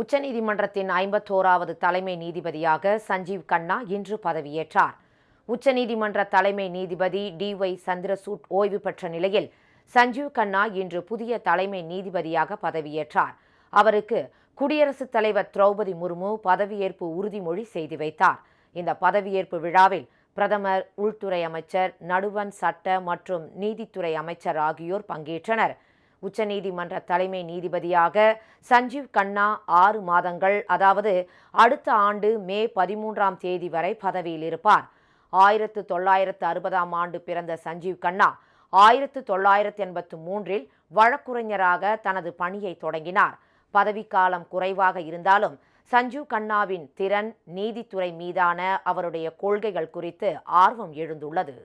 உச்சநீதிமன்றத்தின் ஐம்பத்தோராவது தலைமை நீதிபதியாக சஞ்சீவ் கண்ணா இன்று பதவியேற்றார். உச்சநீதிமன்ற தலைமை நீதிபதி டி ஒய் சந்திரசூட் ஓய்வு பெற்ற நிலையில் சஞ்சீவ் கண்ணா இன்று புதிய தலைமை நீதிபதியாக பதவியேற்றார். அவருக்கு குடியரசுத் தலைவர் திரௌபதி முர்மு பதவியேற்பு உறுதிமொழி செய்து வைத்தார். இந்த பதவியேற்பு விழாவில் பிரதமர் உள்துறை அமைச்சர் நடுவன் சட்ட மற்றும் நீதித்துறை அமைச்சர் ஆகியோர் பங்கேற்றனர். உச்சநீதிமன்ற தலைமை நீதிபதியாக சஞ்சீவ் கண்ணா ஆறு மாதங்கள் அதாவது அடுத்த ஆண்டு மே பதிமூன்றாம் தேதி வரை பதவியில் இருப்பார். ஆயிரத்து தொள்ளாயிரத்து அறுபதாம் ஆண்டு பிறந்த சஞ்சீவ் கண்ணா ஆயிரத்து தொள்ளாயிரத்து எண்பத்து மூன்றில் வழக்குரைஞராக தனது பணியை தொடங்கினார். பதவிக்காலம் குறைவாக இருந்தாலும் சஞ்சீவ் கண்ணாவின் திறன் நீதித்துறை மீதான அவருடைய கொள்கைகள் குறித்து ஆர்வம் எழுந்துள்ளது.